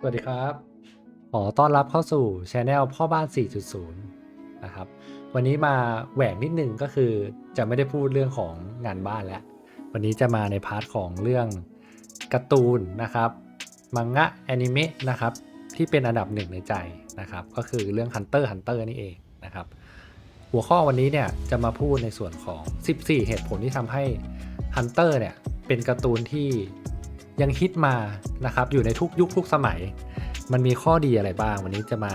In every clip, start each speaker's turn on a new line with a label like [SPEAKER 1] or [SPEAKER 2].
[SPEAKER 1] สวัสดีครับ ขอต้อนรับเข้าสู่ช anel พ่อบ้าน 4.0 นะครับ วันนี้มาแหวกนิดนึงก็คือจะไม่ได้พูดเรื่องของงานบ้านแล้ว วันนี้จะมาในพาร์ทของเรื่องการ์ตูนนะครับ มังงะแอนิเมะนะครับ ที่เป็นอันดับหนึ่งในใจนะครับ ก็คือเรื่อง Hunter x Hunter นี่เองนะครับ หัวข้อวันนี้เนี่ยจะมาพูดในส่วนของ 14 เหตุผลที่ทำให้ Hunter เนี่ยเป็นการ์ตูนที่ ยังฮิตมานะครับอยู่ในทุกยุคทุกสมัย มันมีข้อดีอะไรบ้าง วันนี้จะมา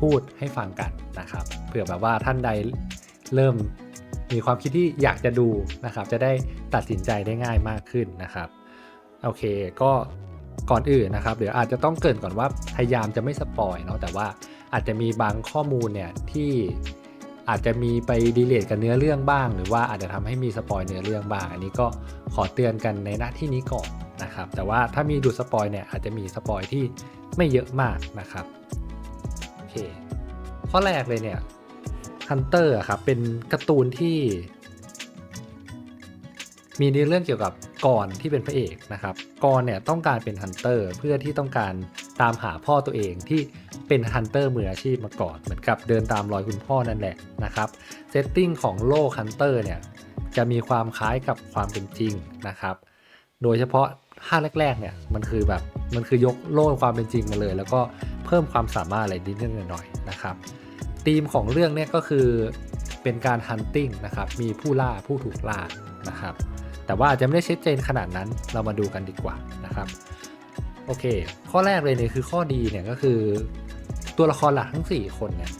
[SPEAKER 1] พูดให้ฟังกันนะครับเผื่อแบบว่าท่านใดเริ่มมีความคิดที่อยากจะดูนะครับ จะได้ตัดสินใจได้ง่ายมากขึ้นนะครับโอเคก็ก่อนอื่นนะครับเดี๋ยวอาจจะต้องเกินก่อนว่าพยายามจะไม่สปอยเนาะแต่ว่าอาจจะมีบางข้อมูลเนี่ยที่อาจจะมีไปดีเลทกับเนื้อเรื่องบ้าง หรือว่าอาจจะทำให้มีสปอยเนื้อเรื่องบ้าง อันนี้ก็ขอเตือนกันในหน้าที่นี้ก่อน นะครับ แต่ว่าถ้ามีดูสปอยเนี่ยอาจจะมีสปอยที่ไม่เยอะมากนะครับโอเคข้อแรกเลยเนี่ยฮันเตอร์ครับเป็นการ์ตูนที่ มีเนื้อเรื่องเกี่ยวกับกอรที่เป็นพระเอกนะครับกอรเนี่ยต้องการเป็นฮันเตอร์เพื่อที่ต้องการตามหาพ่อตัวเองที่เป็นฮันเตอร์มืออาชีพมาก่อนเหมือนกับเดินตามรอยคุณพ่อนั่นแหละนะครับเซตติ้งของโลกฮันเตอร์เนี่ยจะมีความคล้ายกับความเป็นจริงนะครับ โดยเฉพาะ ภาคแรกๆเนี่ยมันคือแบบมันคือยกโลกความเป็นจริงมาเลย แล้วก็เพิ่มความสามารถอะไรนิดๆหน่อยๆนะครับธีมของเรื่องเนี่ยก็คือเป็นการฮันติ้งนะครับมีผู้ล่าผู้ถูกล่านะครับแต่ว่าอาจจะไม่ได้ชัดเจนขนาดนั้นเรามาดูกันดีกว่านะครับโอเค ข้อแรกเลยเนี่ยคือข้อดีเนี่ยก็คือตัวละครหลักทั้ง 4 คนเนี่ย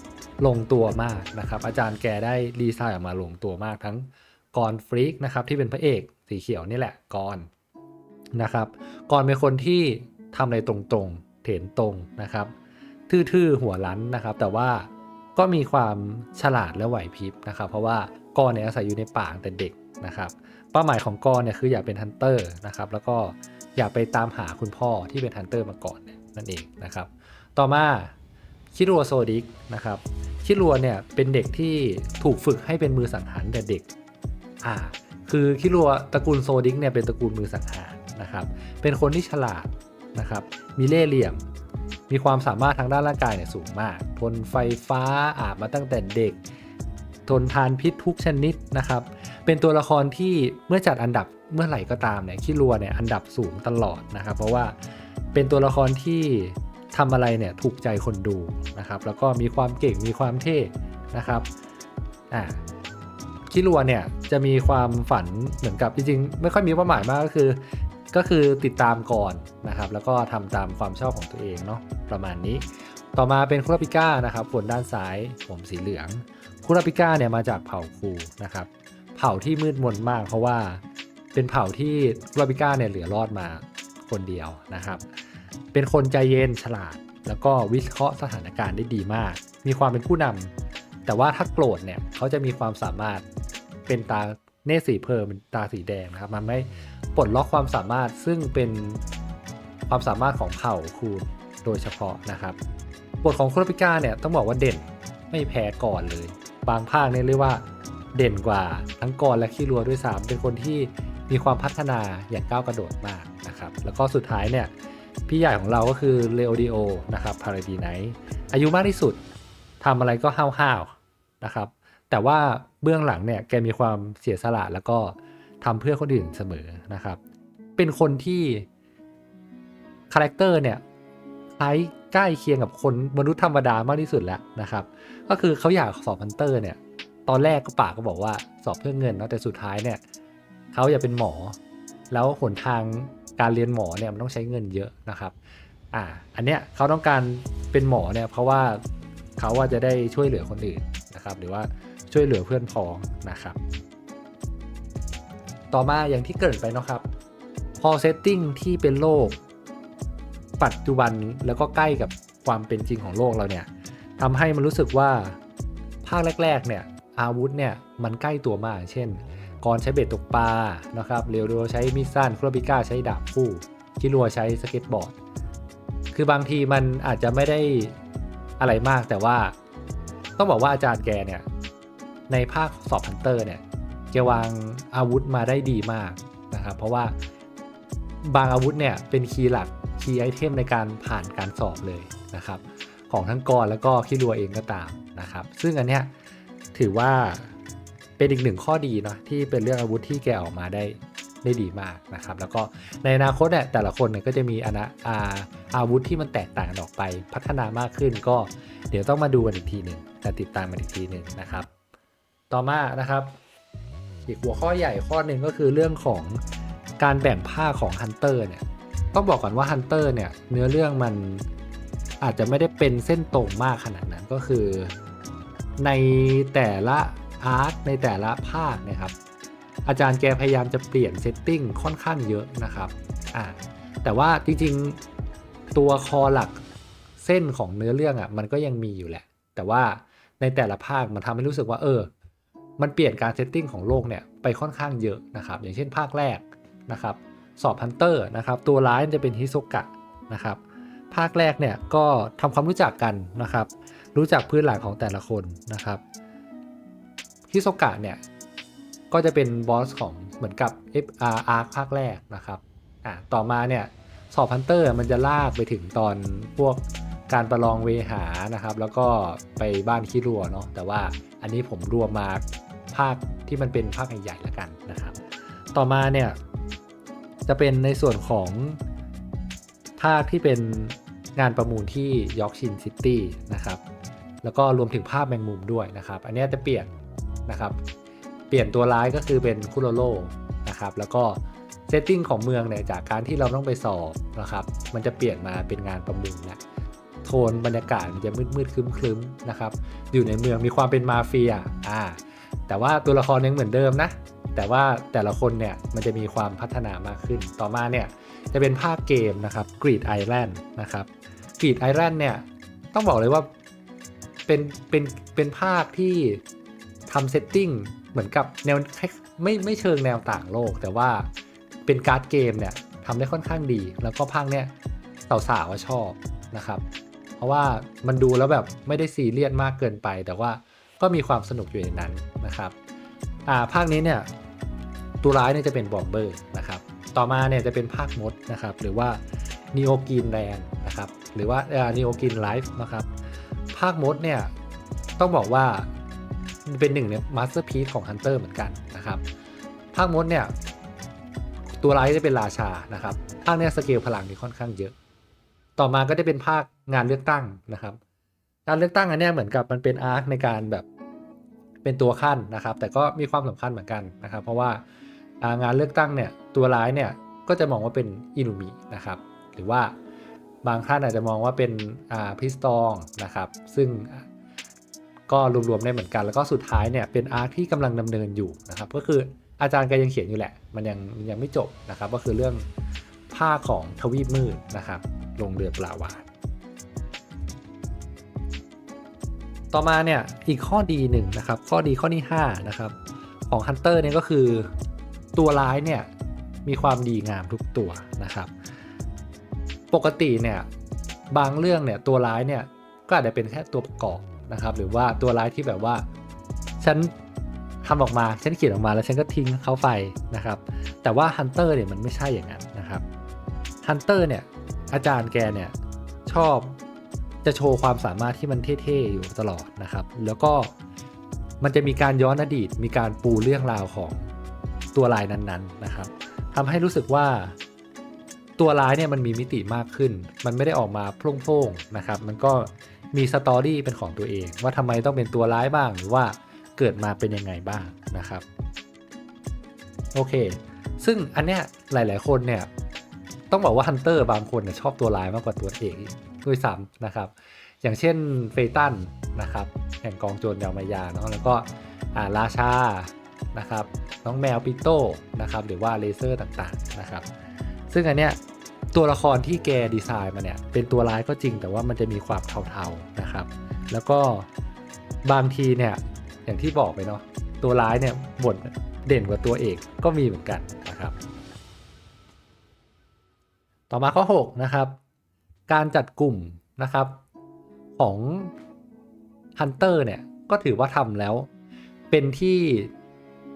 [SPEAKER 1] ลงตัวมากนะครับ อาจารย์แกได้ดีไซน์ออกมาลงตัวมากทั้งกรฟรีกนะครับที่เป็นพระเอกสีเขียวนี่แหละกร นะครับกรเป็นคนที่ทำอะไรตรงๆ เถนตรงนะครับ ทื่อๆ หัวลั้นนะครับ แต่ว่าก็มีความฉลาดและไหวพริบนะครับ เพราะว่ากรเนี่ยอาศัยอยู่ในป่าตั้งแต่เด็กนะครับ เป้าหมายของกรเนี่ยคืออยากเป็นฮันเตอร์นะครับ แล้วก็อยากไปตามหาคุณพ่อที่เป็นฮันเตอร์มาก่อนนั่นเองนะครับ ต่อมาคิรัวโซดิกนะครับคิรัวเนี่ยเป็นเด็กที่ถูกฝึกให้เป็นมือสังหารแต่เด็ก อ่า คือคิรัวตระกูลโซดิกเนี่ยเป็นตระกูลมือสังหาร นะครับ เป็นคนที่ฉลาดนะครับ มีเล่ห์เหลี่ยม มีความสามารถทางด้านร่างกายเนี่ยสูงมาก ทนไฟฟ้าอาบมาตั้งแต่เด็ก ทนทานพิษทุกชนิดนะครับ เป็นตัวละครที่เมื่อจัดอันดับเมื่อไหร่ก็ตามเนี่ยคิรัวเนี่ยอันดับสูงตลอดนะครับ เพราะว่าเป็นตัวละครที่ทำอะไรเนี่ยถูกใจคนดูนะครับ แล้วก็มีความเก่งมีความเท่นะครับอ่าคิรัวเนี่ยจะมีความฝันเหมือนกับจริงๆไม่ค่อยมีเป้าหมายมากก็คือ ก็คือติดตามก่อนนะครับ แล้วก็ทำตามความชอบของตัวเองเนาะประมาณนี้ ต่อมาเป็นคุราปิก้านะครับฝนด้านซ้ายผมสีเหลืองคุราปิก้าเนี่ยมาจากเผ่าคูนะครับ เผ่าที่มืดมนมาก เพราะว่าเป็นเผ่าที่คุราปิก้าเนี่ยเหลือรอดมาคนเดียวนะครับ เป็นคนใจเย็นฉลาด แล้วก็วิเคราะห์สถานการณ์ได้ดีมาก มีความเป็นผู้นำแต่ว่าถ้าโกรธเนี่ยเขาจะมีความสามารถเป็นตา เนสีเพลิงเป็นตาสีแดงนะครับ มันไม่ปลดล็อกความสามารถซึ่งเป็นความสามารถของเผ่าคูณโดยเฉพาะนะครับบทของโคราปิก้าเนี่ยต้องบอกว่าเด่นไม่แพ้ก่อนเลย บางภาคเนี่ยเรียกว่าเด่นกว่าทั้งกรและขี้รัวด้วยซ้ำเป็นคนที่มีความพัฒนาอย่างก้าวกระโดดมากนะครับ แล้วก็สุดท้ายเนี่ยพี่ใหญ่ของเราก็คือเลโอดิโอนะครับพาราดีไนท์อายุมากที่สุดทำอะไรก็ห้าวๆนะครับ แต่ว่า เบื้องหลังเนี่ยแกมีความเสียสละแล้วก็ทำเพื่อคนอื่นเสมอนะครับ เป็นคนที่คาแรคเตอร์เนี่ยคล้ายใกล้เคียงกับคนมนุษย์ธรรมดามากที่สุดแล้วนะครับ ก็คือเขาอยากสอบฮันเตอร์เนี่ย ตอนแรกก็ปากก็บอกว่าสอบเพื่อเงินเนาะแต่สุดท้ายเนี่ยเขาอยากเป็นหมอ แล้วหนทางการเรียนหมอเนี่ยมันต้องใช้เงินเยอะนะครับ อ่า อันเนี้ยเขาต้องการเป็นหมอเนี่ยเพราะว่าเขาว่าจะได้ช่วยเหลือคนอื่นนะครับ หรือว่า ช่วยเหลือเพื่อนพ้องนะครับ ต่อมาอย่างที่เกิดไปเนาะครับพอเซตติ้งที่เป็นโลก ปัจจุบันแล้วก็ใกล้กับความเป็นจริงของโลกเราเนี่ยทำให้มันรู้สึกว่าภาคแรก ๆ เนี่ยอาวุธเนี่ยมันใกล้ตัวมาก เช่นกอรใช้เบ็ดตกปลานะครับเรียวโดใช้มีดสั้นครบิก้าใช้ดาบคู่คิรัวใช้สเก็ตบอร์ด คือบางทีมันอาจจะไม่ได้อะไรมากแต่ว่า ต้องบอกว่าอาจารย์แกเนี่ย ในภาคสอบฮันเตอร์เนี่ยแกวางอาวุธมาได้ดีมากนะครับเพราะว่าบางอาวุธเนี่ยเป็นคีย์หลักคีย์ไอเทมในการผ่านการสอบเลยนะครับ ของทั้งกรแล้วก็คิรัวเองก็ตามนะครับ ซึ่งอันเนี้ยถือว่าเป็นอีกหนึ่งข้อดีเนาะที่เป็นเรื่องอาวุธที่แกออกมาได้ได้ดีมากนะครับ แล้วก็ในอนาคตเนี่ยแต่ละคนเนี่ยก็จะมีอนาอาอาวุธที่มันแตกต่างออกไปพัฒนามากขึ้นก็เดี๋ยวต้องมาดูกันอีกทีหนึ่งแต่ติดตามกันอีกทีหนึ่งนะครับ ต่อมานะครับ อีกหัวข้อใหญ่ข้อหนึ่งก็คือเรื่องของการแบ่งภาคของฮันเตอร์เนี่ยต้องบอกก่อนว่าฮันเตอร์เนี่ยเนื้อเรื่องมันอาจจะไม่ได้เป็นเส้นตรงมากขนาดนั้นก็คือ ในแต่ละอาร์คในแต่ละภาคนะครับ อาจารย์แกพยายามจะเปลี่ยนเซตติ้งค่อนข้างเยอะนะครับอ่าแต่ว่าจริงๆตัวคอหลักเส้นของเนื้อเรื่องอะ่ะมันก็ยังมีอยู่แหละ แต่ว่าในแต่ละภาคมันทำให้รู้สึกว่าเออ มันเปลี่ยนการเซตติ้งของโลกเนี่ยไปค่อนข้างเยอะนะครับ อย่างเช่นภาคแรกนะครับสอบฮันเตอร์นะครับตัวร้ายจะเป็นฮิโซกะนะครับภาคแรกเนี่ยก็ทำความรู้จักกันนะครับ รู้จักพื้นหลังของแต่ละคนนะครับฮิโซกะเนี่ยก็จะเป็นบอสของเหมือนกับ FR Arc ภาคแรกนะครับอ่าต่อมาเนี่ยสอบฮันเตอร์มันจะลากไปถึงตอนพวกการประลองเวหานะครับ แล้วก็ไปบ้านคิรัวเนาะแต่ว่าอันนี้ผมรวมมา ภาคที่มันเป็นภาคใหญ่ๆแล้วกันนะครับ ต่อมาเนี่ยจะเป็นในส่วนของภาคที่เป็นงานประมูลที่ยอร์กชินซิตี้นะครับ แล้วก็รวมถึงภาพแมงมุมด้วยนะครับ อันนี้จะเปลี่ยนนะครับ เปลี่ยนตัวร้ายก็คือเป็นคุโรโรนะครับ แล้วก็เซตติ้งของเมืองเนี่ยจากการที่เราต้องไปสอบนะครับ มันจะเปลี่ยนมาเป็นงานประมูลแล้วโทนบรรยากาศมันจะมืดๆครึ้มๆนะครับ อยู่ในเมืองมีความเป็นมาเฟีย อ่า แต่ว่าตัวละครยังเหมือนเดิมนะ แต่ว่าแต่ละคนเนี่ยมันจะมีความพัฒนามากขึ้น ต่อมาเนี่ยจะเป็นภาคเกมนะครับ Greed Island นะครับ Greed Island เนี่ยต้องบอกเลยว่าเป็นเป็นเป็นภาคที่ทำเซตติ้งเหมือนกับแนวไม่ไม่เชิงแนวต่างโลก แต่ว่าเป็นการ์ดเกมเนี่ยทำได้ค่อนข้างดี แล้วก็ภาคเนี่ยสาวๆชอบนะครับ เพราะว่ามันดูแล้วแบบไม่ได้ซีเรียสมากเกินไป แต่ว่าก็มีความสนุกอยู่ในนั้น นะครับอ่าภาคนี้เนี่ยตัวร้ายเนี่ยจะเป็นบอมเบอร์นะครับ ต่อมาเนี่ยจะเป็นภาคมดนะครับ หรือว่า n e o g r e e n l a n d นะครับ หรือว่าเอ่อ n e o g r e e n Life นะครับ ภาคมดเนี่ยต้องบอกว่าเป็นหนึ่งในมาสเตอร์พีซของ Hunter เหมือนกันนะครับ ภาคมดเนี่ยตัวร้ายจะเป็นราชานะครับ ภาคเนี้ยสเกลพลังนี่ค่อนข้างเยอะ ต่อมาก็จะเป็นภาคงานเลือกตั้งนะครับ การเลือกตั้งอันเนี้ยเหมือนกับมันเป็นอาร์คในการแบบ เป็นตัวขั้นนะครับ แต่ก็มีความสำคัญเหมือนกันนะครับ เพราะว่างานเลือกตั้งเนี่ยตัวร้ายเนี่ยก็จะมองว่าเป็นอินุมินะครับ หรือว่าบางท่านอาจจะมองว่าเป็นพิสตองนะครับ ซึ่งก็รวมๆได้เหมือนกัน แล้วก็สุดท้ายเนี่ยเป็นอาร์คที่กำลังดำเนินอยู่นะครับ ก็คืออาจารย์แกยังเขียนอยู่แหละ มันยังยังไม่จบนะครับ ก็คือเรื่องผ้าของทวีปมืดนะครับ ลงเรือปลาวาฬ ต่อมาเนี่ยอีกข้อดีหนึ่งนะครับ ข้อดีข้อที่5นะครับของฮันเตอร์เนี่ยก็คือตัวร้ายเนี่ยมีความดีงามทุกตัวนะครับ ปกติเนี่ยบางเรื่องเนี่ยตัวร้ายเนี่ยก็อาจจะเป็นแค่ตัวประกอบนะครับ หรือว่าตัวร้ายที่แบบว่าฉันทำออกมาฉันเขียนออกมาแล้วฉันก็ทิ้งเขาไปนะครับ แต่ว่าฮันเตอร์เนี่ยมันไม่ใช่อย่างนั้นนะครับฮันเตอร์เนี่ยอาจารย์แกเนี่ยชอบ จะโชว์ความสามารถที่มันเท่ๆอยู่ตลอดนะครับ แล้วก็มันจะมีการย้อนอดีต มีการปูเรื่องราวของตัวลายนั้นๆนะครับทำให้รู้สึกว่าตัวร้ายเนี่ยมันมีมิติมากขึ้น มันไม่ได้ออกมาโพร่งๆนะครับ มันก็มีสตอรี่เป็นของตัวเอง ว่าทำไมต้องเป็นตัวร้ายบ้างหรือว่าเกิดมาเป็นยังไงบ้างนะครับ โอเค ซึ่งอันเนี้ยหลาย ๆ คนเนี่ยต้องบอกว่าฮันเตอร์บางคนเนี่ยชอบตัวร้ายมากกว่าตัวเอก ด้วยซ้ำนะครับ อย่างเช่นเฟตันนะครับแห่งกองโจรยามายาเนาะแล้วก็อาราชานะครับน้องแมวปิโต้นะครับหรือว่าเลเซอร์ต่างๆนะครับ ซึ่งอันเนี้ยตัวละครที่แกดีไซน์มาเนี่ยเป็นตัวร้ายก็จริงแต่ว่ามันจะมีความเทาๆนะครับ แล้วก็บางทีเนี่ยอย่างที่บอกไปเนาะตัวร้ายเนี่ยบทเด่นกว่าตัวเอกก็มีเหมือนกันนะครับ ต่อมาข้อ 6 นะครับ การจัดกลุ่มนะครับของ Hunter เนี่ยก็ถือว่าทำแล้วเป็นที่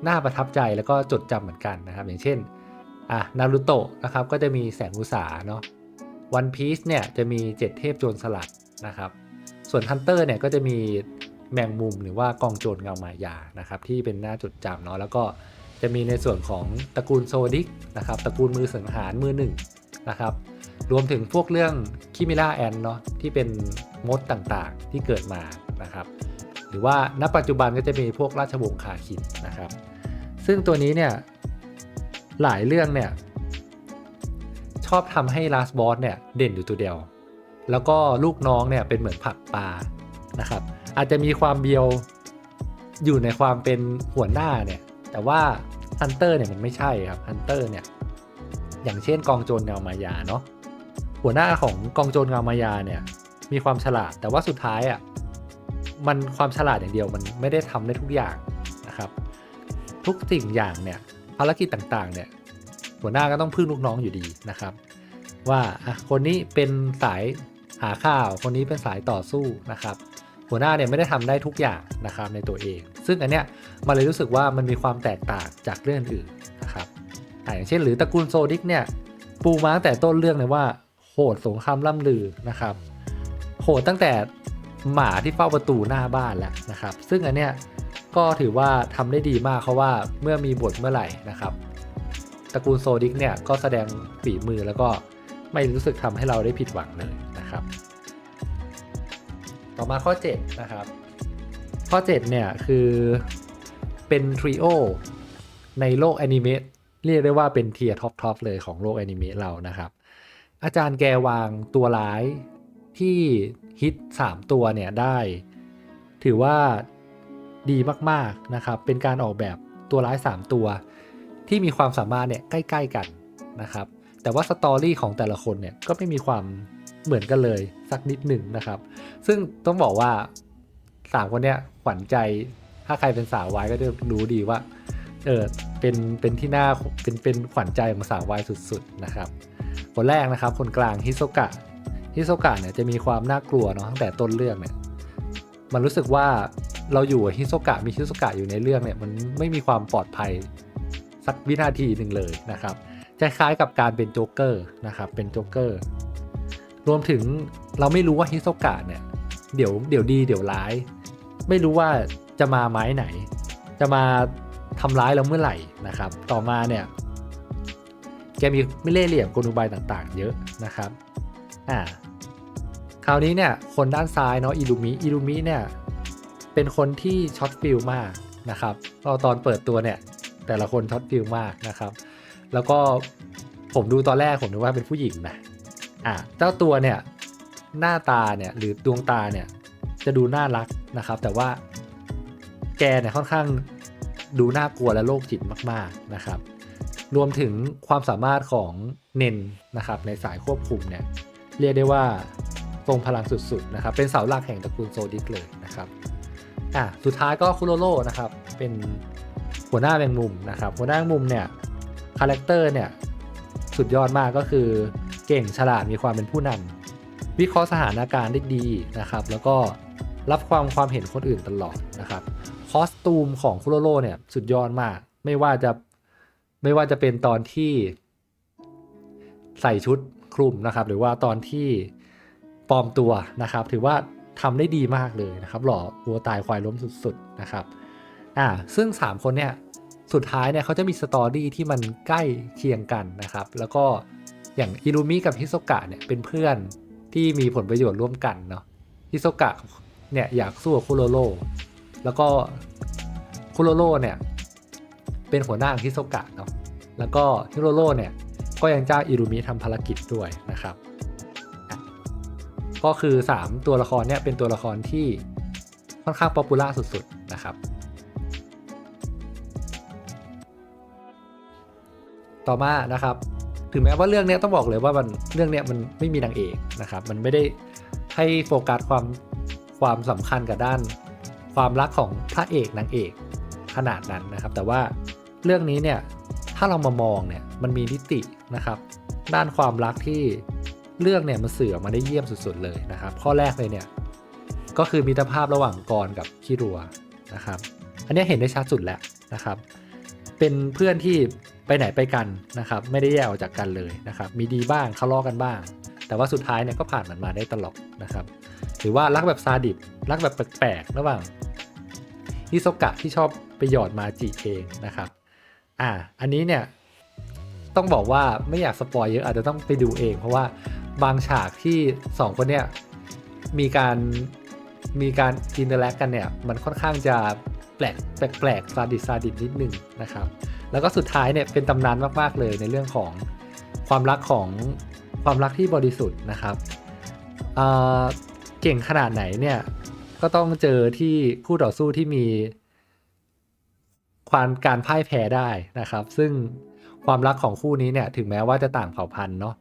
[SPEAKER 1] น่าประทับใจแล้วก็จดจำเหมือนกันนะครับ อย่างเช่นอะนารูโตะนะครับก็จะมีแสงอุสาเนาะ One Piece เนี่ยจะมี7เทพโจรสลัดนะครับ ส่วน Hunter เนี่ยก็จะมีแมงมุมหรือว่ากองโจรเงามายานะครับที่เป็นหน้าจดจำเนาะแล้วก็จะมีในส่วนของตระกูลโซดิกนะครับตระกูลมือสังหารมือหนึ่งนะครับ รวมถึงพวกเรื่องคิมิล่าแอนเนาะที่เป็นมดต่างๆที่เกิดมานะครับ หรือว่าณปัจจุบันก็จะมีพวกราชวงศ์คาคินนะครับ ซึ่งตัวนี้เนี่ยหลายเรื่องเนี่ยชอบทำให้ลาสบอสเนี่ยเด่นอยู่ตัวเดียว แล้วก็ลูกน้องเนี่ยเป็นเหมือนผักปลานะครับ อาจจะมีความเบียวอยู่ในความเป็นหัวหน้าเนี่ย แต่ว่าฮันเตอร์เนี่ยมันไม่ใช่ครับฮันเตอร์เนี่ย อย่างเช่นกองโจรเงามายาเนาะ หัวหน้าของกองโจรเงามายาเนี่ย มีความฉลาด แต่ว่าสุดท้ายอะ่ะมันความฉลาดอย่างเดียวมันไม่ได้ทำได้ทุกอย่างนะครับ ทุกสิ่งอย่างเนี่ยภารกิจต่างๆ เนี่ยหัวหน้าก็ต้องพึ่งลูกน้องอยู่ดีนะครับ ว่าอะคนนี้เป็นสายหาข่าว คนนี้เป็นสายต่อสู้นะครับ หัวหน้าเนี่ยไม่ได้ทำได้ทุกอย่างนะครับในตัวเอง ซึ่งอันเนี้ยมันเลยรู้สึกว่ามันมีความแตกต่างจากเรื่องอื่นนะครับอย่างเช่น หรือตระกูลโซดิกเนี่ยปูมาตั้งแต่ต้นเรื่องเลยว่า หดสงครามล่ำลือนะครับ โหดตั้งแต่หมาที่เฝ้าประตูหน้าบ้านแล้วนะครับ ซึ่งอันเนี้ยก็ถือว่าทำได้ดีมากเพราะว่าเมื่อมีบทเมื่อไหร่นะครับตระกูลโซดิกเนี่ยก็แสดงฝีมือแล้วก็ไม่รู้สึกทำให้เราได้ผิดหวังเลยนะครับ ต่อมาข้อ7นะครับข้อ7เนี่ยคือเป็นทริโอในโลกแอนิเมะเรียกได้ว่าเป็นเทียร์ท็อปทเลยของโลกแอนิเมะเรานะครับ อาจารย์แกวางตัวร้ายที่ฮิต 3 ตัวเนี่ยได้ ถือว่าดีมากๆนะครับ เป็นการออกแบบตัวร้าย 3 ตัว ที่มีความสามารถเนี่ยใกล้ ๆ กันนะครับ แต่ว่าสตอรี่ของแต่ละคนเนี่ยก็ไม่มีความเหมือนกันเลยสักนิดหนึ่งนะครับ ซึ่งต้องบอกว่าสามคนเนี้ยขวัญใจถ้าใครเป็นสาววายก็จะรู้ดีว่าเออ เป็นเป็นที่น่าเป็นเป็นขวัญใจของสาววายสุดๆนะครับ คนแรกนะครับ คนกลางฮิโซกะฮิโซกะเนี่ยจะมีความน่ากลัวเนาะตั้งแต่ต้นเรื่องเนี่ยมันรู้สึกว่าเราอยู่กับฮิโซกะมีฮิโซกะอยู่ในเรื่องเนี่ยมันไม่มีความปลอดภัยสักวินาทีหนึ่งเลยนะครับจะคล้ายกับการเป็นโจ๊กเกอร์นะครับเป็นโจ๊กเกอร์รวมถึงเราไม่รู้ว่าฮิโซกะเนี่ยเดี๋ยวเดี๋ยวดีเดี๋ยวร้าย ไม่รู้ว่าจะมาไม้ไหน จะมา ทำร้ายเราเมื่อไหร่นะครับ ต่อมาเนี่ยแกมีไม่เล่ห์เหลี่ยมกลอุบายต่างๆ เยอะนะครับอ่าคราวนี้เนี่ยคนด้านซ้ายเนาะอิลูมิอิลูมิเนี่ยเป็นคนที่ช็อตฟิลมากนะครับก็ตอนเปิดตัวเนี่ยแต่ละคนช็อตฟิลมากนะครับ แล้วก็ผมดูตอนแรกผมนึกว่าเป็นผู้หญิงนะอะเจ้าตัวเนี่ยหน้าตาเนี่ยหรือดวงตาเนี่ยจะดูน่ารักนะครับ แต่ว่าแกเนี่ยค่อนข้าง ดูน่ากลัวและโรคจิตมาก ๆนะครับ รวมถึงความสามารถของเนนนะครับในสายควบคุมเนี่ยเรียกได้ว่าทรงพลังสุดๆนะครับ เป็นเสาหลักแห่งตระกูลโซดิกเลยนะครับอะสุดท้ายก็คุโรโร่นะครับเป็นหัวหน้าแมงมุมนะครับ หัวหน้าแมงมุมเนี่ยคาแรคเตอร์เนี่ยสุดยอดมากก็คือเก่งฉลาดมีความเป็นผู้นำวิเคราะห์สถานการณ์ได้ดีนะครับ แล้วก็รับความความเห็นคนอื่นตลอดนะครับ คอสตูมของคุโรโรเนี่ยสุดยอดมาก ไม่ว่าจะไม่ว่าจะเป็นตอนที่ใส่ชุดคลุมนะครับ หรือว่าตอนที่ปลอมตัวนะครับ ถือว่าทำได้ดีมากเลยนะครับ หล่อวัวตายควายล้มสุดๆนะครับอ่าซึ่ง 3 คนเนี่ยสุดท้ายเนี่ยเขาจะมีสตอรี่ที่มันใกล้เคียงกันนะครับ แล้วก็อย่างอิรุมิกับฮิโซกะเนี่ยเป็นเพื่อนที่มีผลประโยชน์ร่วมกันเนาะฮิโซกะเนี่ยอยากสู้กับคุโรโร แล้วก็คุโรโร่เนี่ยเป็นหัวหน้าของฮิโซกะเนาะแล้วก็ฮิโรโร่เนี่ยก็ยังจ้างอิรุมิทำภารกิจด้วยนะครับ ก็คือ 3 ตัวละครเนี่ยเป็นตัวละครที่ค่อนข้างป๊อปปูล่าสุดๆนะครับ ต่อมานะครับ ถึงแม้ว่าเรื่องเนี้ยต้องบอกเลยว่ามันเรื่องเนี้ยมันไม่มีนางเอกนะครับ มันไม่ได้ให้โฟกัสความความสำคัญกับด้าน ความรักของพระเอกนางเอกขนาดนั้นนะครับ แต่ว่าเรื่องนี้เนี่ยถ้าเรามามองเนี่ยมันมีนิตินะครับ ด้านความรักที่เรื่องเนี่ยมันเสื่อมาได้เยี่ยมสุดๆเลยนะครับ ข้อแรกเลยเนี่ยก็คือมิตรภาพระหว่างกรกับคิรัวนะครับ อันนี้เห็นได้ชัดสุดแล้วนะครับ เป็นเพื่อนที่ไปไหนไปกันนะครับ ไม่ได้แยกออกจากกันเลยนะครับ มีดีบ้างทะเลาะกันบ้าง แต่ว่าสุดท้ายเนี่ยก็ผ่านมันมาได้ตลอดนะครับ หรือว่ารักแบบซาดิสรักแบบแปลกๆระหว่าง ฮิโซกะที่ชอบไปหยอดมาจิเองนะครับอ่าอันนี้เนี่ยต้องบอกว่าไม่อยากสปอยเยอะอาจจะต้องไปดูเอง เพราะว่าบางฉากที่สองคนเนี่ยมีการมีการอินเตอร์แลกกันเนี่ยมันค่อนข้างจะแปลกแปลกแปลกซาดิสซาดิสนิดนึงนะครับ แล้วก็สุดท้ายเนี่ยเป็นตำนานมาก ๆ เลยในเรื่องของความรักของความรักที่บริสุทธิ์นะครับเเก่งขนาดไหนเนี่ย ก็ต้องเจอที่คู่ต่อสู้ที่มีความการพ่ายแพ้ได้นะครับ ซึ่งความรักของคู่นี้เนี่ยถึงแม้ว่าจะต่างเผ่าพันธุ์เนาะ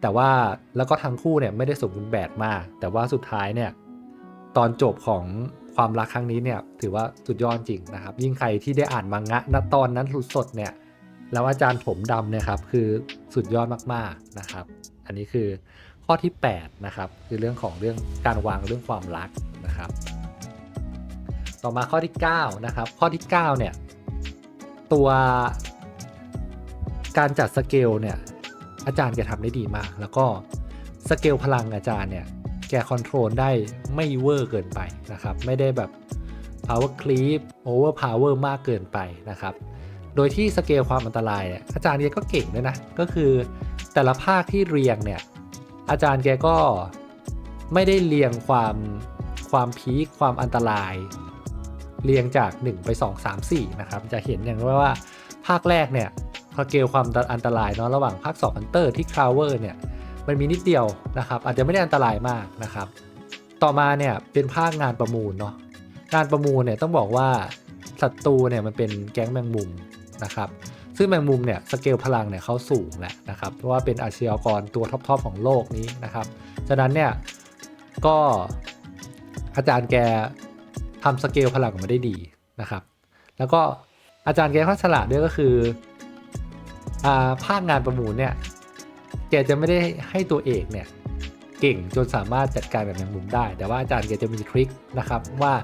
[SPEAKER 1] แต่ว่าแล้วก็ทั้งคู่เนี่ยไม่ได้สมบูรณ์แบบมาก แต่ว่าสุดท้ายเนี่ยตอนจบของความรักครั้งนี้เนี่ยถือว่าสุดยอดจริงนะครับ ยิ่งใครที่ได้อ่านมังงะณตอนนั้นสดๆเนี่ยแล้วอาจารย์ผมดำเนี่ยครับคือสุดยอดมากๆนะครับ อันนี้คือข้อที่ 8 นะครับ คือเรื่องของเรื่องการวางเรื่องความรัก นะครับ ต่อมาข้อที่ 9 นะครับ ข้อที่ 9 เนี่ย ตัวการจัดสเกลเนี่ยอาจารย์แกทำได้ดีมาก แล้วก็สเกลพลังอาจารย์เนี่ยแกคอนโทรลได้ไม่เวอร์เกินไปนะครับ ไม่ได้แบบ power creep over power มากเกินไปนะครับ โดยที่สเกลความอันตรายเนี่ยอาจารย์แกก็เก่งด้วยนะ ก็คือแต่ละภาคที่เรียงเนี่ยอาจารย์แกก็ไม่ได้เรียงความ ความพีคความอันตราย เรียงจาก 1 ไป 2 3 4 นะครับ จะเห็นอย่างว่าว่าภาคแรกเนี่ยสเกลความอันตรายเนาะระหว่างภาค2 Hunter ที่ c r o w e r เนี่ยมันมีนิดเดียวนะครับ อาจจะไม่ได้อันตรายมากนะครับ ต่อมาเนี่ยเป็นภาคงานประมูลเนาะงานประมูลเนี่ยต้องบอกว่าศัตรูเนี่ยมันเป็นแก๊งแมงมุมนะครับซึ่งแมงมุมเนี่ยสเกลพลังเนี่ยเขาสูงแหละนะครับเพราะว่าเป็นอาชญากรตัวท็อปๆของโลกนี้นะครับฉะนั้นเนี่ยก็ อาจารย์แกทำสเกลพลังออกมาได้ดีนะครับ แล้วก็อาจารย์แกก็ฉลาดด้วยก็คืออ่าภาคงานประมูลเนี่ยแกจะไม่ได้ให้ตัวเอกเนี่ยเก่งจนสามารถจัดการแบบแมงมุมได้ แต่ว่าอาจารย์แกจะมีทริคนะครับว่า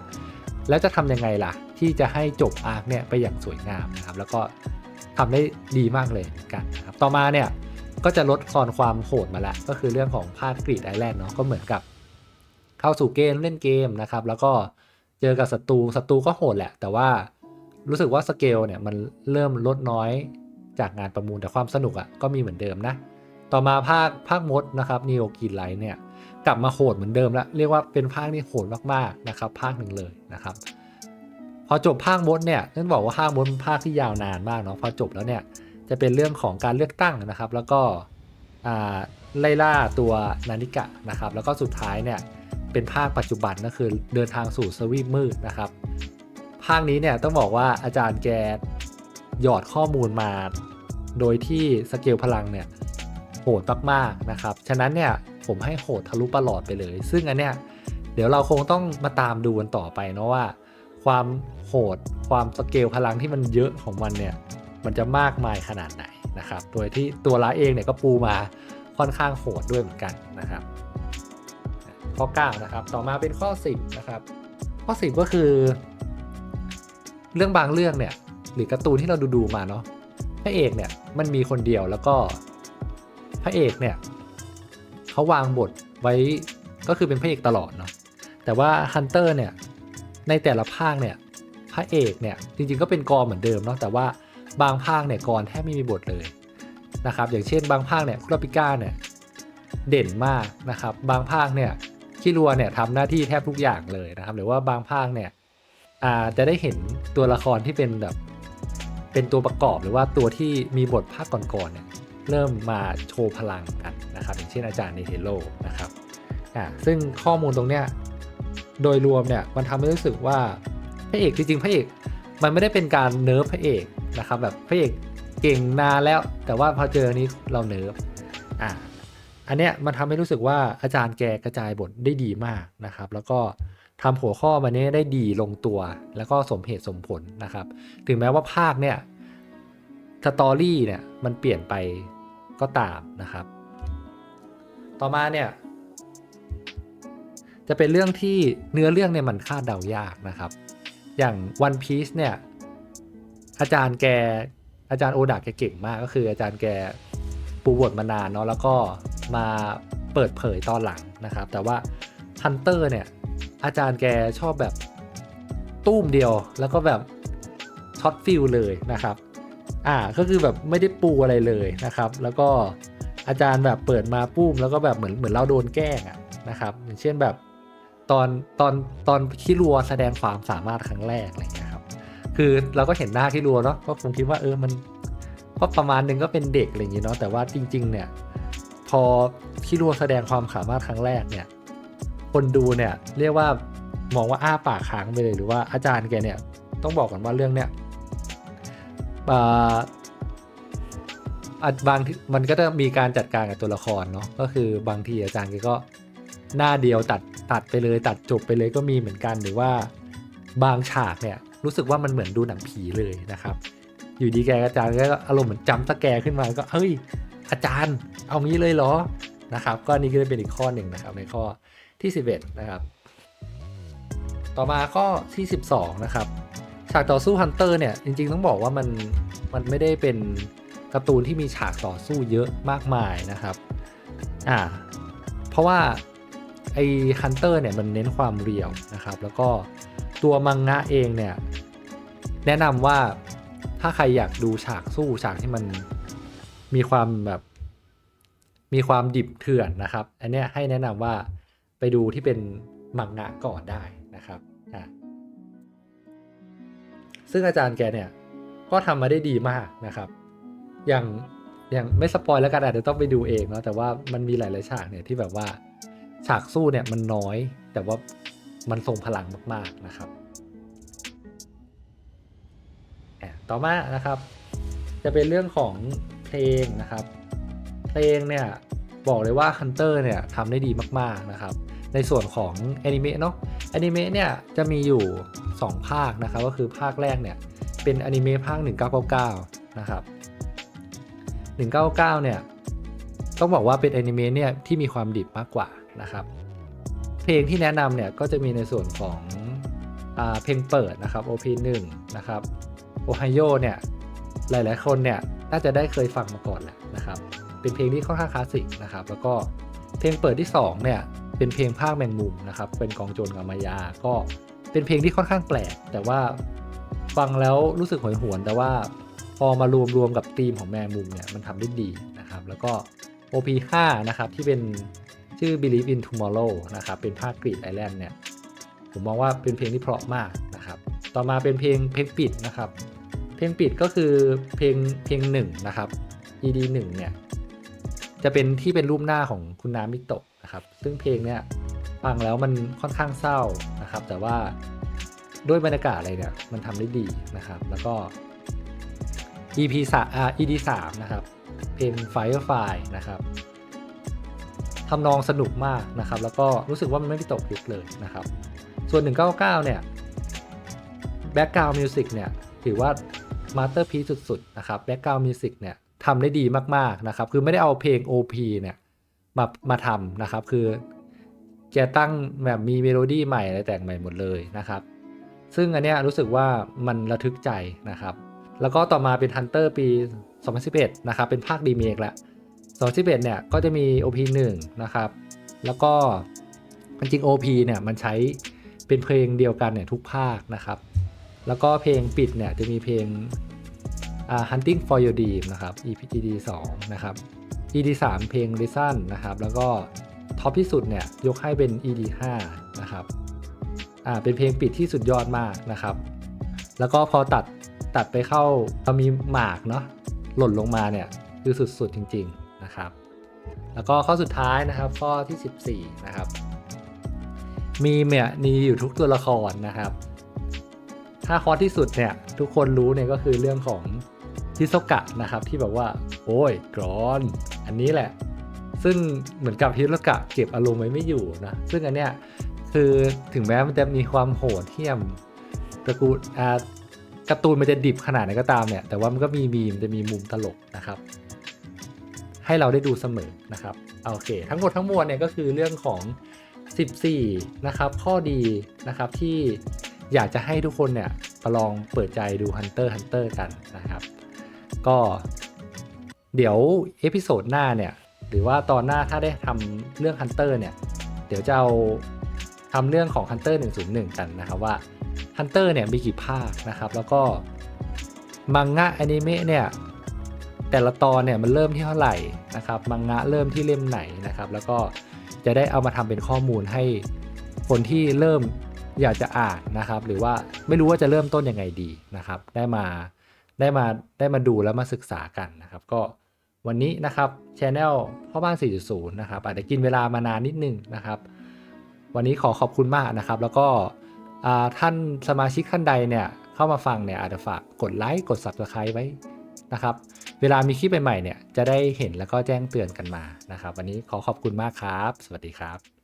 [SPEAKER 1] แล้วจะทำยังไงล่ะ ที่จะให้จบอาร์คเนี่ยไปอย่างสวยงามนะครับ แล้วก็ทำได้ดีมากเลยเหมือนกันนะครับต่อมาเนี่ยก็จะลดคอนความโหดมาแล้ว ก็คือเรื่องของภาคกรีดไอแลนด์เนาะก็เหมือนกับ เข้าสู่เกมเล่นเกมนะครับ แล้วก็เจอกับศัตรูศัตรูก็โหดแหละ แต่ว่ารู้สึกว่าสเกลเนี่ยมันเริ่มลดน้อยจากงานประมูลแต่ความสนุกอะ่ะก็มีเหมือนเดิมนะ ต่อมาภาคภาคมดนะครับนีโอกีไลท์เนี่ยกลับมาโหดเหมือนเดิมแล้ว เรียกว่าเป็นภาคที่โหดมากๆนะครับ ภาคหนึ่งเลยนะครับ พอจบภาคมดเนี่ยนั่นบอกว่าภาคมดเป็นภาคที่ยาวนานมากเนาะพอจบแล้วเนี่ยจะเป็นเรื่องของการเลือกตั้งนะครับ แล้วก็ไล่ล่าตัวนานิกะนะครับ แล้วก็สุดท้ายเนี่ย เป็นภาคปัจจุบันก็คือเดินทางสู่สวีปมืดนะครับ ภาคนี้เนี่ยต้องบอกว่าอาจารย์แกหยอดข้อมูลมา โดยที่สเกลพลังเนี่ยโหดมากๆนะครับ ฉะนั้นเนี่ยผมให้โหดทะลุประหลอดไปเลย ซึ่งอันเนี้ยเดี๋ยวเราคงต้องมาตามดูกันต่อไปเนาะว่า ความโหดความสเกลพลังที่มันเยอะของมันเนี่ยมันจะมากมายขนาดไหนนะครับ โดยที่ตัวร้าเองเนี่ยก็ปูมาค่อนข้างโหดด้วยเหมือนกันนะครับ ข้อ 9 นะครับ ต่อมาเป็นข้อ 10 นะครับ ข้อ 10 ก็คือ เรื่องบางเรื่องเนี่ย หรือการ์ตูนที่เราดูดูมาเนาะพระเอกเนี่ยมันมีคนเดียวแล้วก็พระเอกเนี่ยเขาวางบทไว้ก็คือเป็นพระเอกตลอดเนาะแต่ว่าฮันเตอร์เนี่ยในแต่ละภาคเนี่ยพระเอกเนี่ยจริงๆก็เป็นกรเหมือนเดิมเนาะแต่ว่าบางภาคเนี่ยกรแทบไม่มีบทเลยนะครับ อย่างเช่นบางภาคเนี่ยคุรปิก้าเนี่ยเด่นมากนะครับ บางภาคเนี่ย คิรัวเนี่ยทำหน้าที่แทบทุกอย่างเลยนะครับ หรือว่าบางภาคเนี่ยอาจะได้เห็นตัวละครที่เป็นแบบเป็นตัวประกอบหรือว่าตัวที่มีบทภาคก่อนๆเนี่ยเริ่มมาโชว์พลังกันนะครับ อย่างเช่นอาจารย์เนเทโลนะครับอ่าซึ่งข้อมูลตรงเนี้ยโดยรวมเนี่ยมันทำให้รู้สึกว่าพระเอกจริงๆพระเอกมันไม่ได้เป็นการเนิร์ฟพระเอกนะครับแบบพระเอกเก่งนานแล้ว แต่ว่าพอเจอนี้เราเนิร์ฟอ่า อันเนี้ยมันทำให้รู้สึกว่าอาจารย์แกกระจายบทได้ดีมากนะครับ แล้วก็ทำหัวข้อมาเนี้ยได้ดีลงตัว แล้วก็สมเหตุสมผลนะครับ ถึงแม้ว่าภาคเนี่ยสตอรี่เนี่ยมันเปลี่ยนไปก็ตามนะครับ ต่อมาเนี่ยจะเป็นเรื่องที่เนื้อเรื่องเนี่ยมันคาดเดายากนะครับ อย่าง One Piece เนี่ยอาจารย์แกอาจารย์โอดาแกเก่งมากก็คืออาจารย์แกปูบทมานานเนาะแล้วก็ มาเปิดเผยตอนหลังนะครับ แต่ว่าฮันเตอร์เนี่ย อาจารย์แกชอบแบบตุ้มเดียวแล้วก็แบบช็อตฟิลเลยนะครับ อ่าก็คือแบบไม่ได้ปูอะไรเลยนะครับ แล้วก็อาจารย์แบบเปิดมาปุ้มแล้วก็แบบเหมือนเหมือนเราโดนแกล้งอะนะครับอย่างเช่นแบบตอนตอนตอนคิรัวแสดงความสามารถครั้งแรกอะไรเงี้ยครับคือเราก็เห็นหน้าคิรัวเนาะก็คงคิดว่าเออมันก็ประมาณนึงก็เป็นเด็กอะไรอย่างเงี้เนาะแต่ว่าจริง ๆ เนี่ย พอคิรัวแสดงความสามารถครั้งแรกเนี่ย คนดูเนี่ยเรียกว่ามองว่าอ้าปากค้างไปเลยหรือว่าอาจารย์แกเนี่ยต้องบอกก่อนว่าเรื่องเนี้ยอ่าบางมันก็จะมีการจัดการกับตัวละครเนาะก็คือบางทีอาจารย์แกก็หน้าเดียวตัดตัดไปเลยตัดจบไปเลยก็มีเหมือนกันหรือว่าบางฉากเนี่ยรู้สึกว่ามันเหมือนดูหนังผีเลยนะครับ อยู่ดีแกอาจารย์ก็อารมณ์เหมือนจำสแกร์ขึ้นมาก็เฮ้ย อาจารย์เอางี้เลยเหรอนะครับ ก็นี่ก็เป็นอีกข้อหนึ่งนะครับ ในข้อที่ 11 นะครับ ต่อมาข้อที่ 12 นะครับฉากต่อสู้ฮันเตอร์เนี่ยจริงๆต้องบอกว่ามันมันไม่ได้เป็นการ์ตูนที่มีฉากต่อสู้เยอะมากมายนะครับอ่าเพราะว่าไอ้ฮันเตอร์เนี่ยมันเน้นความเรียวนะครับ แล้วก็ตัวมังงะเองเนี่ยแนะนำว่าถ้าใครอยากดูฉากสู้ฉากที่มัน มีความแบบ มีความดิบเถื่อนนะครับ อันเนี้ยให้แนะนำว่าไปดูที่เป็นมังงะก่อนได้นะครับอะซึ่งอาจารย์แกเนี่ยก็ทำมาได้ดีมากนะครับ อย่างอย่างไม่สปอยแล้วกันอาจจะต้องไปดูเองเนาะแต่ว่ามันมีหลายๆฉากเนี่ยที่แบบว่าฉากสู้เนี่ยมันน้อย แต่ว่ามันทรงพลังมากๆนะครับต่อมานะครับ จะเป็นเรื่องของ เพลงนะครับ เพลงเนี่ยบอกเลยว่า Hunter เนี่ยทำได้ดีมากๆนะครับ ในส่วนของแอนิเมะเนาะแอนิเมะเนี่ยจะมีอยู่ 2 ภาคนะครับ ก็คือภาคแรกเนี่ยเป็นอนิเมะภาค 1999 นะครับ 199 เนี่ยต้องบอกว่าเป็นแอนิเมะเนี่ยที่มีความดิบมากกว่านะครับ เพลงที่แนะนำเนี่ยก็จะมีในส่วนของอเพลงเปิดนะครับ OP 1 นะครับโอไฮโอเนี่ยหลายๆคนเนี่ย น่าจะได้เคยฟังมาก่อนแหละนะครับ เป็นเพลงที่ค่อนข้างคลาสสิกนะครับ แล้วก็เพลงเปิดที่2เนี่ยเป็นเพลงภาคแมงมุมนะครับ เป็นกองโจรกับมายา ก็เป็นเพลงที่ค่อนข้างแปลก แต่ว่าฟังแล้วรู้สึกหวยหวน แต่ว่าพอมารวมรวมกับธีมของแมงมุมเนี่ยมันทำได้ดีนะครับ แล้วก็ OP 5 นะครับที่เป็นชื่อ Believe in Tomorrow นะครับเป็นภาคกรีดไอแลนด์เนี่ยผมมองว่าเป็นเพลงที่เพราะมากนะครับ ต่อมาเป็นเพลงเพลงปิดนะครับ ลงปิดก็คือเพลงเพลงหนึ่งนะครับ ED 1เนี่ย จะเป็นที่เป็นรูปหน้าของคุณนามิโตะนะครับ ซึ่งเพลงเนี่ยฟังแล้วมันค่อนข้างเศร้านะครับ แต่ว่าด้วยบรรยากาศอะไรเนี่ยมันทำได้ดีนะครับ แล้วก็ EP 3อ่า ED 3นะครับ เพลง Firefly นะครับทำนองสนุกมากนะครับ แล้วก็รู้สึกว่ามันไม่ได้ตกยุคเลยนะครับ ส่วน 199 เนี่ย Background Music เนี่ย ถือว่า Masterpiece สุดๆนะครับ Background Music เนี่ยทำได้ดีมากๆนะครับคือไม่ได้เอาเพลง OP เนี่ยมามาทำนะครับคือแกตั้งแบบมีเมโลดี้ใหม่อะไรแต่งใหม่หมดเลยนะครับ ซึ่งอันเนี้ยรู้สึกว่ามันระทึกใจนะครับ แล้วก็ต่อมาเป็น Hunter ปี 2011 นะครับ เป็นภาครีเมคแล้ว2011 เนี่ยก็จะมี OP 1 นะครับ แล้วก็จริง OP เนี่ยมันใช้เป็นเพลงเดียวกันเนี่ยทุกภาคนะครับ แล้วก็เพลงปิดเนี่ยจะมีเพลง Hunting for Your Dream นะครับ EP ED 2นะครับ ED 3เพลง Listen นะครับ แล้วก็ท็อปที่สุดเนี่ยยกให้เป็น ED 5นะครับอ่าเป็นเพลงปิดที่สุดยอดมากนะครับ แล้วก็พอตัดตัดไปเข้ามีหมากเนาะหล่นลงมาเนี่ยคือสุดๆจริง ๆนะครับ แล้วก็ข้อสุดท้ายนะครับ ข้อที่ 14 นะครับ มีเนี่ยมีอยู่ทุกตัวละครนะครับ ถ้าคอที่สุดเนี่ยทุกคนรู้เนี่ยก็คือเรื่องของฮิโซกะนะครับที่แบบว่า โอ้ยกรอน อันนี้แหละ ซึ่งเหมือนกับฮิโซกะเก็บอารมณ์ไว้ไม่อยู่นะซึ่งอันเนี้ยคือถึงแม้มันจะมีความโหดเหี้ยมตระกูลอ่าการ์ตูนมันจะดิบขนาดไหนก็ตามเนี่ยแต่ว่ามันก็มีมีมจะมีมุมตลกนะครับ ให้เราได้ดูเสมอนะครับโอเค ทั้งหมดทั้งมวลเนี่ยก็คือเรื่องของ 14 นะครับ ข้อดีนะครับที่ อยากจะให้ทุกคนเนี่ยมาลองเปิดใจดู Hunter Hunter กันนะครับ ก็เดี๋ยวเอพิโซดหน้าเนี่ยหรือว่าตอนหน้าถ้าได้ทำเรื่อง Hunter เนี่ยเดี๋ยวจะเอาทำเรื่องของ Hunter 101 กันนะครับว่า Hunter เนี่ยมีกี่ภาคนะครับ แล้วก็มังงะอนิเมะเนี่ยแต่ละตอนเนี่ยมันเริ่มที่เท่าไหร่นะครับมังงะเริ่มที่เล่มไหนนะครับ แล้วก็จะได้เอามาทำเป็นข้อมูลให้คนที่เริ่ม อยากจะอ่านนะครับ หรือว่าไม่รู้ว่าจะเริ่มต้นยังไงดีนะครับ ได้มาได้มาได้มาดูแล้วมาศึกษากันนะครับ ก็วันนี้นะครับช anel พ่อบ้าน 4.0 นะครับ อาจจะกินเวลามานานนิดนึงนะครับ วันนี้ขอขอบคุณมากนะครับ แล้วก็ท่านสมาชิกท่านใดเนี่ยเข้ามาฟังเนี่ยอาจจะฝากกดไลค์กด subscribe ไว้นะครับ เวลามีคลิปใหม่ๆเนี่ยจะได้เห็นแล้วก็แจ้งเตือนกันมานะครับ วันนี้ขอขอบคุณมากครับ สวัสดีครับ